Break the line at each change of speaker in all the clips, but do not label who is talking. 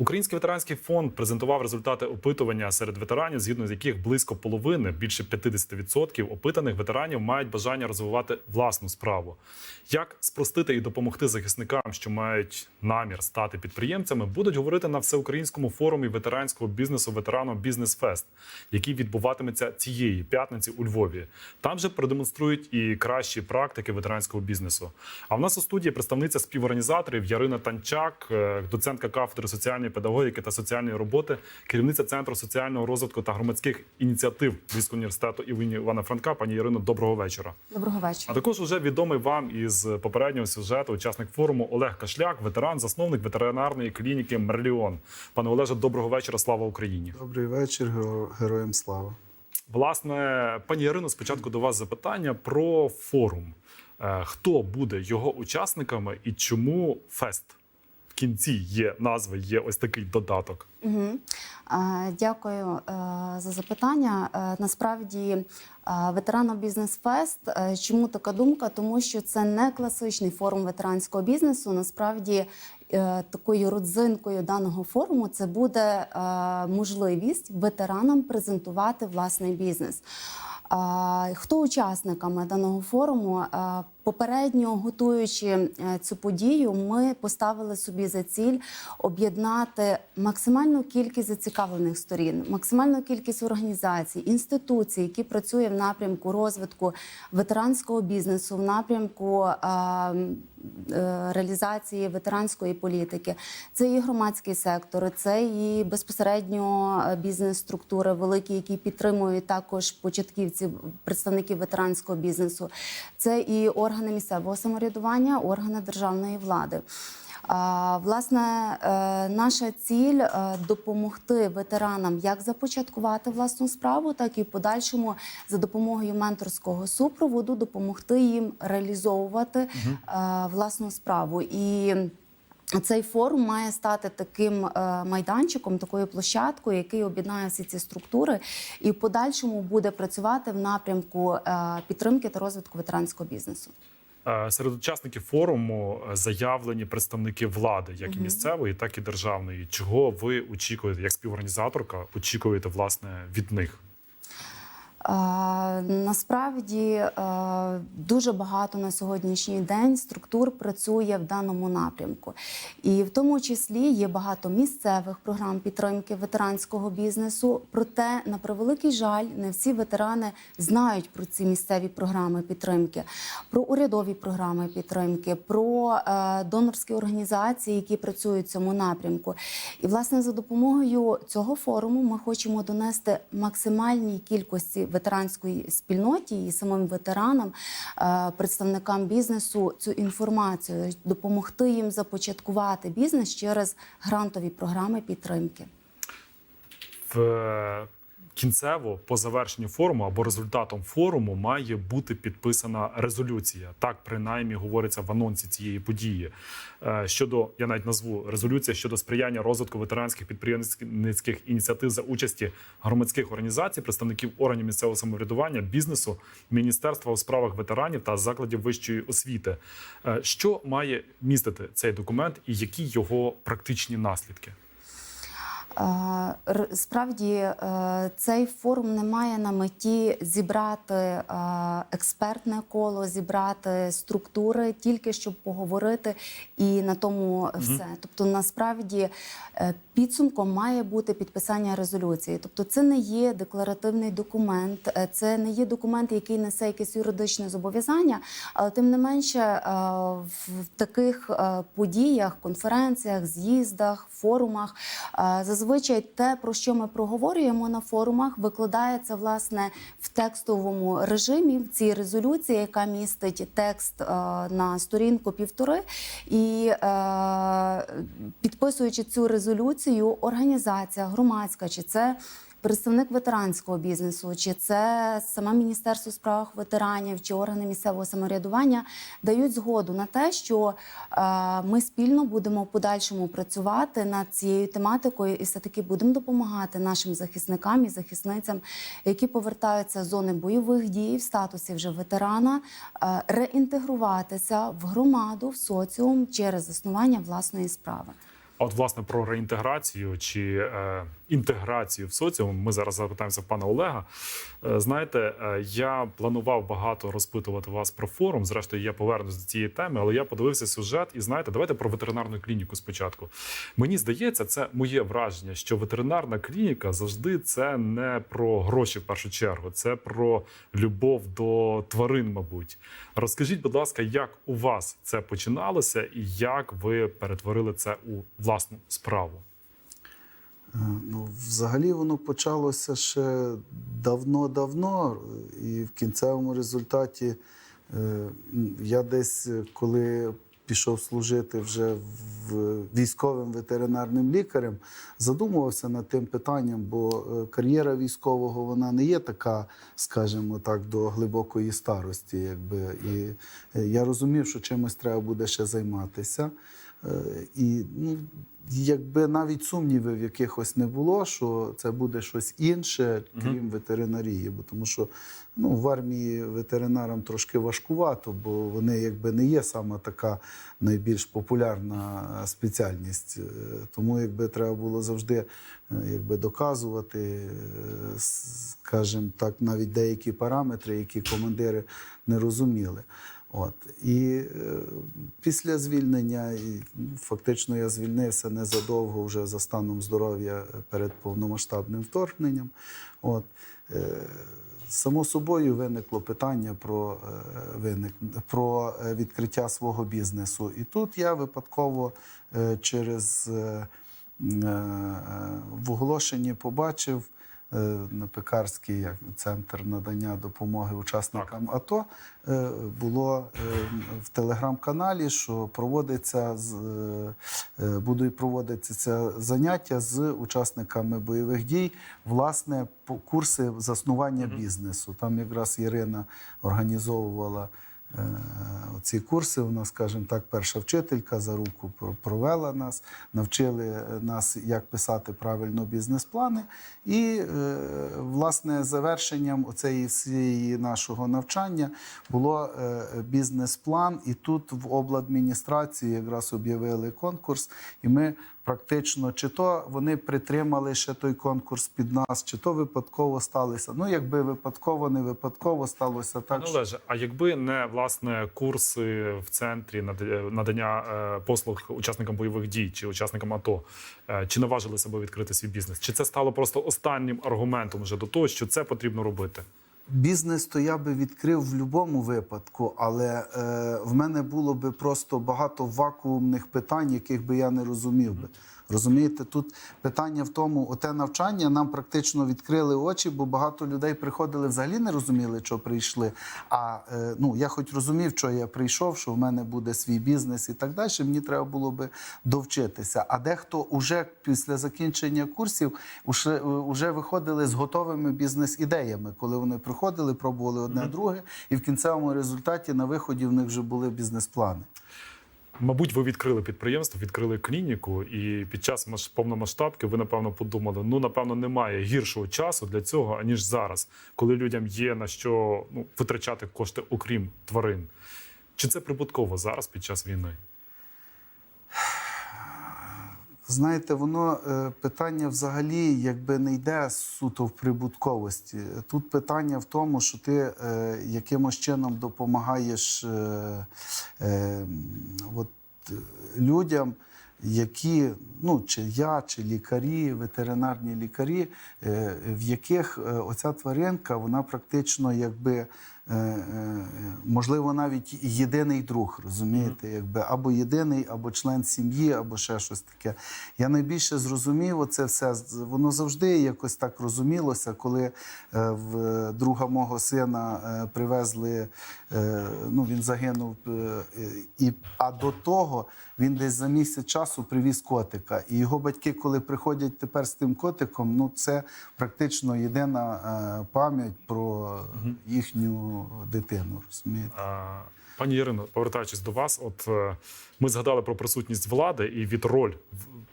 Український ветеранський фонд презентував результати опитування серед ветеранів, згідно з яких близько половини, більше 50% опитаних ветеранів мають бажання розвивати власну справу. Як спростити і допомогти захисникам, що мають намір стати підприємцями, будуть говорити на всеукраїнському форумі ветеранського бізнесу ветераном Бізнес Фест, який відбуватиметься цієї п'ятниці у Львові. Там же продемонструють і кращі практики ветеранського бізнесу. А в нас у студії представниця співорганізаторів Ярина Танчак, е, доцентка кафедри соціальної педагогіки та соціальної роботи, керівниця центру соціального розвитку та громадських ініціатив Львівського університету імені Івана Франка. Пані Ірино, доброго вечора.
Доброго вечора.
А також вже відомий вам із попереднього сюжету учасник форуму Олег Кашляк, ветеран, засновник ветеринарної клініки Мерліон. Пане Олеже, доброго вечора. Слава Україні.
Добрий вечір, героям слава.
Власне, пані Ірино, спочатку до вас запитання про форум. Е, Хто буде його учасниками і чому фест? Кінці є назва, є ось такий додаток.
Угу. Дякую е, за запитання. Е, Насправді, е, ветерано бізнес фест. е, Чому така думка? Тому що це не класичний форум ветеранського бізнесу. Насправді. Такою родзинкою даного форуму це буде можливість ветеранам презентувати власний бізнес. Хто учасниками даного форуму? Попередньо готуючи е, цю подію, ми поставили собі за ціль об'єднати максимальну кількість зацікавлених сторін, максимальну кількість організацій, інституцій, які працюють в напрямку розвитку ветеранського бізнесу, в напрямку а, е, реалізації ветеранської політики. Це і громадський сектор, це і безпосередньо е, бізнес-структури великі, які підтримують також початківців, представників ветеранського бізнесу. Це і органи місцевого самоврядування, органи державної влади. Власне, е, наша ціль е, допомогти ветеранам як започаткувати власну справу, так і в подальшому за допомогою менторського супроводу допомогти їм реалізовувати е, власну справу. І цей форум має стати таким майданчиком, такою площадкою, який об'єднає всі ці структури, і в подальшому буде працювати в напрямку підтримки та розвитку ветеранського бізнесу.
Е, Серед учасників форуму е, заявлені представники влади, як і місцевої, так і державної. Чого ви очікуєте, як співорганізаторка, очікуєте власне від них?
Е, Насправді е, дуже багато на сьогоднішній день структур працює в даному напрямку, і в тому числі є багато місцевих програм підтримки ветеранського бізнесу. Проте, на превеликий жаль, не всі ветерани знають про ці місцеві програми підтримки, про урядові програми підтримки, про е, донорські організації, які працюють в цьому напрямку. І власне за допомогою цього форуму ми хочемо донести максимальній кількості ветеранської спільноті і самим ветеранам, е, представникам бізнесу цю інформацію, допомогти їм започаткувати бізнес через грантові програми підтримки.
В кінцево по завершенню форуму або результатом форуму має бути підписана резолюція. Так принаймні говориться в анонсі цієї події. Е, Щодо я навіть назву резолюція щодо сприяння розвитку ветеранських підприємницьких ініціатив за участі громадських організацій, представників органів місцевого самоврядування, бізнесу, міністерства у справах ветеранів та закладів вищої освіти. Е, Що має містити цей документ і які його практичні наслідки?
Е, Справді е, цей форум не має на меті зібрати е, експертне коло, зібрати структури, тільки щоб поговорити і на тому все. Тобто, насправді підсумком має бути підписання резолюції. Тобто, це не є декларативний документ, це не є документ, який несе якесь юридичне зобов'язання, але тим не менше в таких подіях, конференціях, з'їздах, форумах е, зазвичай те, про що ми проговорюємо на форумах, викладається власне в текстовому режимі в цій резолюції, яка містить текст е, на сторінку півтори. І е, підписуючи цю резолюцію, організація громадська чи це. Представник ветеранського бізнесу, чи це саме Міністерство у справах ветеранів, чи органи місцевого самоврядування дають згоду на те, що е, ми спільно будемо в подальшому працювати над цією тематикою, і все таки будемо допомагати нашим захисникам і захисницям, які повертаються з зони бойових дій в статусі вже ветерана, е, реінтегруватися в громаду, в соціум через заснування власної справи.
От власне про реінтеграцію чи е, інтеграцію в соціум ми зараз запитаємося в пана Олега. Е, знаєте, е, я планував багато розпитувати вас про форум. Зрештою, я повернусь до цієї теми, але я подивився сюжет і знаєте, давайте про ветеринарну клініку спочатку. Мені здається, це моє враження, що ветеринарна клініка завжди це не про гроші в першу чергу, це про любов до тварин, мабуть. Розкажіть, будь ласка, як у вас це починалося, і як ви перетворили це у власну справу?
Е, Ну, взагалі воно почалося ще давно-давно, і в кінцевому результаті е, я десь, е, коли пішов служити вже в військовим ветеринарним лікарем, задумувався над тим питанням, бо кар'єра військового вона не є така, скажімо так, до глибокої старості. Якби. І я розумів, що чимось треба буде ще займатися. Е, І ну, якби навіть сумнівів якихось не було, що це буде щось інше, крім ветеринарії. Бо тому що ну, в армії ветеринарам трошки важкувато, бо вони якби не є саме така найбільш популярна спеціальність. Е, Тому якби треба було завжди е, якби, доказувати, скажімо так, навіть деякі параметри, які командири не розуміли. От і е, після звільнення, і, ну, фактично, я звільнився незадовго вже за станом здоров'я перед повномасштабним вторгненням. От е, само собою виникло питання про, е, виник, про е, відкриття свого бізнесу. І тут я випадково е, через е, е, в оголошенні побачив е, на Пекарський як центр надання допомоги учасникам АТО. е, Було е, в телеграм-каналі, що проводиться з е, е, будуть проводитися заняття з учасниками бойових дій, власне, курси заснування бізнесу. Там якраз Ірина організовувала. Е, Ці курси вона, скажімо так, перша вчителька за руку провела нас, навчили е, нас, як писати правильно бізнес-плани. І, е, власне, завершенням оцеї всієї нашого навчання було бізнес-план. І тут в обладміністрації якраз об'явили конкурс, і ми практично чи то вони притримали ще той конкурс під нас, чи то випадково сталося. Ну, якби випадково, не випадково сталося так.
Пане Олеже, а якби не власне курси в центрі над- надання е, послуг учасникам бойових дій чи учасникам АТО, е, чи наважили себе відкрити свій бізнес? Чи це стало просто останнім аргументом вже до того, що це потрібно робити?
Бізнес то я би відкрив в будь-якому випадку, але е, в мене було би просто багато вакуумних питань, яких би я не розумів би. Розумієте, тут питання в тому, оте навчання нам практично відкрили очі, бо багато людей приходили взагалі не розуміли, що прийшли. А е, ну я хоч розумів, що я прийшов, що в мене буде свій бізнес і так далі. Мені треба було би довчитися. А дехто уже після закінчення курсів уже, уже виходили з готовими бізнес-ідеями, коли вони приходили, пробували одне друге, і в кінцевому результаті на виході в них вже були бізнес-плани.
Мабуть, ви відкрили підприємство, відкрили клініку, і під час повномасштабки ви напевно подумали: ну напевно, немає гіршого часу для цього аніж зараз, коли людям є на що ну, витрачати кошти, окрім тварин. Чи це прибутково зараз під час війни?
Знаєте, воно е, питання взагалі якби не йде суто в прибутковості. Тут питання в тому, що ти е, якимось чином допомагаєш е, от, людям, які, ну чи я, чи лікарі, ветеринарні лікарі, в яких оця тваринка, вона практично якби. Е, е, Можливо, навіть єдиний друг, розумієте, якби або єдиний, або член сім'ї, або ще щось таке. Я найбільше зрозумів оце все. Воно завжди якось так розумілося, коли е, в друга мого сина е, привезли. е, Ну він загинув, е, е, і а до того він десь за місяць часу привіз котика. І його батьки, коли приходять тепер з тим котиком, ну це практично єдина е, пам'ять про їхню дитину. Розумієте?
Пані Ірино, повертаючись до вас, от е, ми згадали про присутність влади і від роль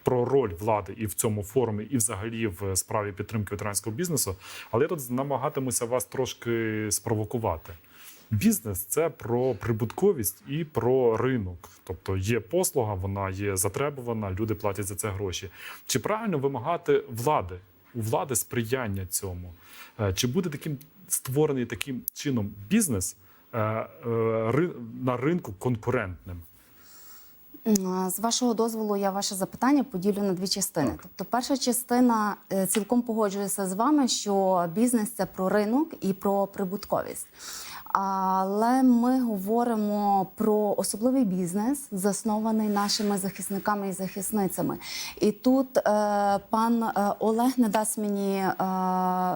про роль влади і в цьому форумі, і взагалі в справі підтримки ветеранського бізнесу. Але я тут намагатимуся вас трошки спровокувати. Бізнес це про прибутковість і про ринок. Тобто є послуга, вона є затребувана, люди платять за це гроші. Чи правильно вимагати влади? У влади сприяння цьому? Е, Чи буде таким створений таким чином бізнес е, е, на ринку конкурентним?
З вашого дозволу, я ваше запитання поділю на дві частини.
Так.
Тобто, перша частина е, цілком погоджується з вами, що бізнес це про ринок і про прибутковість. Але ми говоримо про особливий бізнес, заснований нашими захисниками і захисницями. І тут е, пан е, Олег не дасть мені е,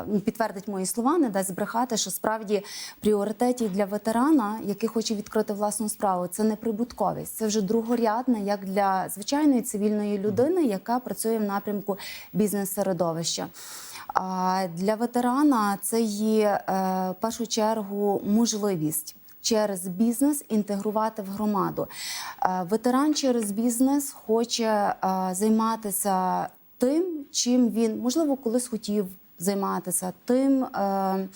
ну, підтвердить мої слова, не дасть збрехати, що справді пріоритеті для ветерана, який хоче відкрити власну справу, це не прибутковість, це вже другорядне, як для звичайної цивільної людини, яка працює в напрямку бізнес-середовища. Для ветерана це є е, в першу чергу можливість. Через бізнес інтегрувати в громаду. Е, Ветеран через бізнес хоче е, займатися тим, чим він можливо колись хотів займатися, тим, е,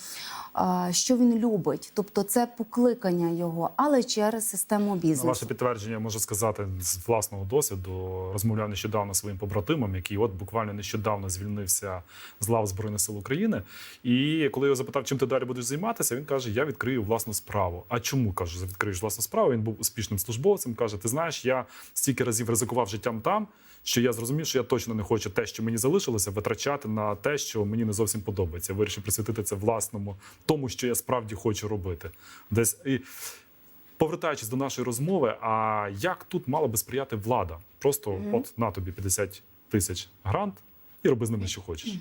е, що він любить. Тобто це покликання його, але через систему бізнесу.
ваше підтвердження можу сказати з власного досвіду. Розмовляв нещодавно зі своїм побратимом, який от буквально нещодавно звільнився з лав Збройних сил України. І коли я його запитав, чим ти далі будеш займатися, він каже: Я відкрию власну справу. А чому кажу, відкриєш власну справу? Він був успішним службовцем. каже: Ти знаєш, я стільки разів ризикував життям там. Що я зрозумів, що я точно не хочу те, що мені залишилося, витрачати на те, що мені не зовсім подобається. Я вирішив присвятити це власному, тому що я справді хочу робити. Десь і повертаючись до нашої розмови, а як тут мала би сприяти влада? Просто от на тобі 50 тисяч грант і роби з ними, що хочеш.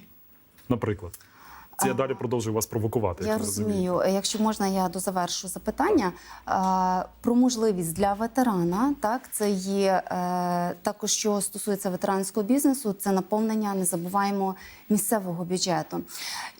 Наприклад, це я далі продовжую вас провокувати.
Я розумію. Якщо можна, я дозавершу запитання про можливість для ветерана. Так, це є е, також, що стосується ветеранського бізнесу, це наповнення, не забуваємо місцевого бюджету.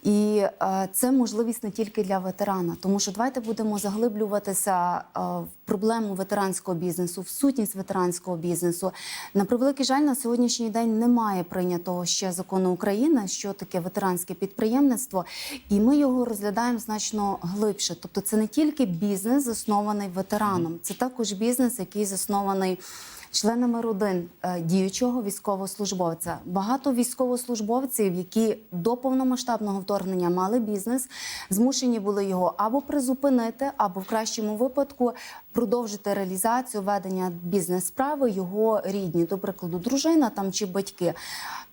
І е, це можливість не тільки для ветерана, тому що давайте будемо заглиблюватися е, в проблему ветеранського бізнесу, в сутність ветеранського бізнесу. На превеликий жаль, на сьогоднішній день немає прийнятого ще закону України, що таке ветеранське підприємництво, і ми його розглядаємо значно глибше. Тобто, це не тільки бізнес, заснований ветераном, це також бізнес, який заснований. Членами родин е, діючого військовослужбовця багато військовослужбовців, які до повномасштабного вторгнення мали бізнес, змушені були його або призупинити, або в кращому випадку продовжити реалізацію ведення бізнес-справи його рідні, до прикладу, дружина там чи батьки.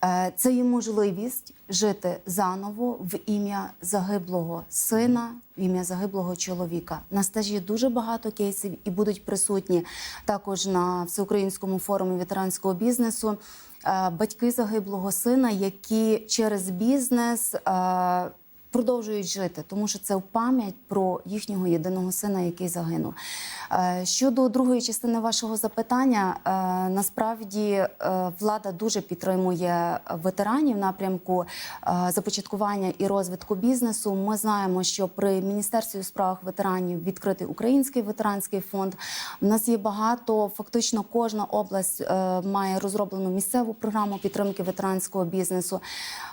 Е, Це є можливість жити заново в ім'я загиблого сина, в ім'я загиблого чоловіка. На стажі дуже багато кейсів і будуть присутні також на всеукраїнському форумі ветеранського бізнесу. е, Батьки загиблого сина, які через бізнес е, продовжують жити, тому що це в пам'ять про їхнього єдиного сина, який загинув. Е, Щодо другої частини вашого запитання, е, насправді е, влада дуже підтримує ветеранів напрямку започаткування і розвитку бізнесу. Ми знаємо, що при міністерстві у справах ветеранів відкритий український ветеранський фонд. У нас є багато, фактично, кожна область має розроблену місцеву програму підтримки ветеранського бізнесу.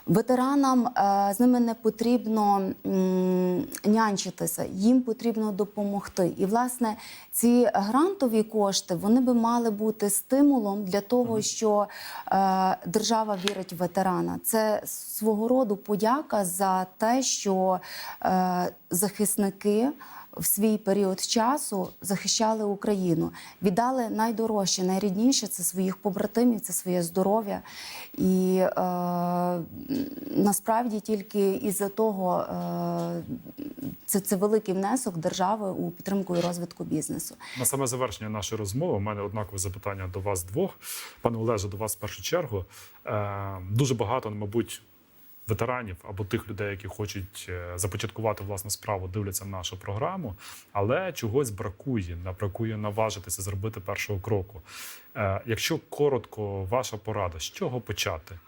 Ветеранам з ними не потрібно м, нянчитися, їм потрібно допомогти. І власне ці грантові кошти вони би мали бути стимулом для того, що е, держава вірить в ветерана. Це свого роду подяка за те, що е, захисники. В свій період часу захищали Україну, віддали найдорожче, найрідніше це своїх побратимів, це своє здоров'я. І е, насправді тільки із-за того е, це, це великий внесок держави у підтримку і розвитку бізнесу.
На саме завершення нашої розмови у мене однакове запитання до вас двох. Пане Олеже, до вас в першу чергу. Е, Дуже багато, мабуть, ветеранів або тих людей, які хочуть е, започаткувати власну справу, дивляться нашу програму, але чогось бракує, бракує наважитися зробити першого кроку. Е, Якщо коротко, ваша порада, з чого почати?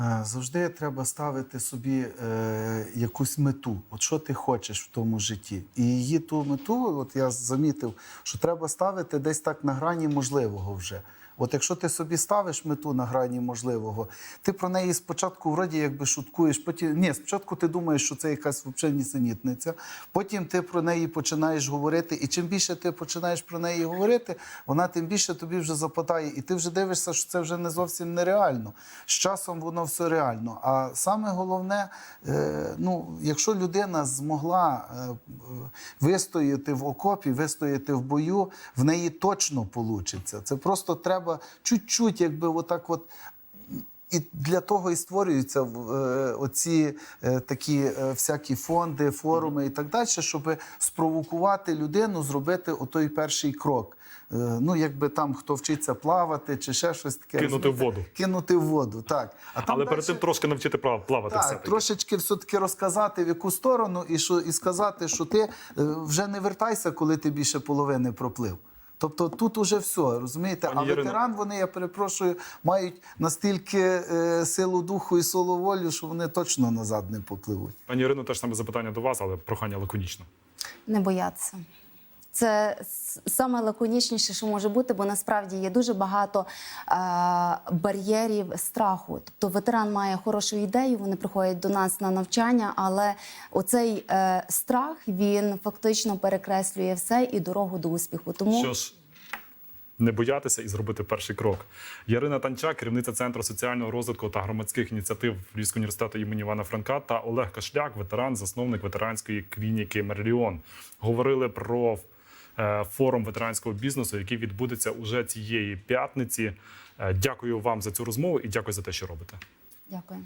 Е, Завжди треба ставити собі е, якусь мету. От що ти хочеш в тому житті. І її ту мету, от я замітив, що треба ставити десь так на грані можливого вже. От якщо ти собі ставиш мету на грані можливого, ти про неї спочатку вроді якби шуткуєш, потім ні, спочатку ти думаєш, що це якась взагалі нісенітниця, потім ти про неї починаєш говорити, і чим більше ти починаєш про неї говорити, вона тим більше тобі вже западає, і ти вже дивишся, що це вже не зовсім нереально. З часом воно все реально. А саме головне, е, ну, якщо людина змогла е, вистояти в окопі, вистояти в бою, в неї точно вийде. Це просто треба чуть-чуть, якби отак от. І для того і створюються е, оці е, такі е, всякі фонди, форуми і так далі, щоб спровокувати людину зробити отой перший крок. Е, ну, якби там хто вчиться плавати чи ще щось таке.
Кинути в воду.
Кинути в воду, так. А там
Але перед
дальше-
тим трошки навчити прав- плавати
так,
все-таки.
трошечки все-таки розказати, в яку сторону, і, що, і сказати, що ти е, вже не вертайся, коли ти більше половини проплив. Тобто тут уже все, розумієте?
Пані
а
Ірино.
ветеран, вони, я перепрошую, мають настільки е, силу духу і силу волю, що вони точно назад не попливуть.
Пані Ірино, теж саме запитання до вас, але прохання лаконічно.
Не боятися. Це саме лаконічніше, що може бути, бо насправді є дуже багато е, бар'єрів страху. Тобто ветеран має хорошу ідею, вони приходять до нас на навчання, але оцей е, страх він фактично перекреслює все і дорогу до успіху. Тому
Що ж, не боятися і зробити перший крок. Ярина Танчак, керівниця центру соціального розвитку та громадських ініціатив Львівського університету імені Івана Франка, та Олег Кашляк, ветеран, засновник ветеранської клініки Мерліон, говорили про форум ветеранського бізнесу, який відбудеться уже цієї п'ятниці. Е, Дякую вам за цю розмову і дякую за те, що робите.
дякую.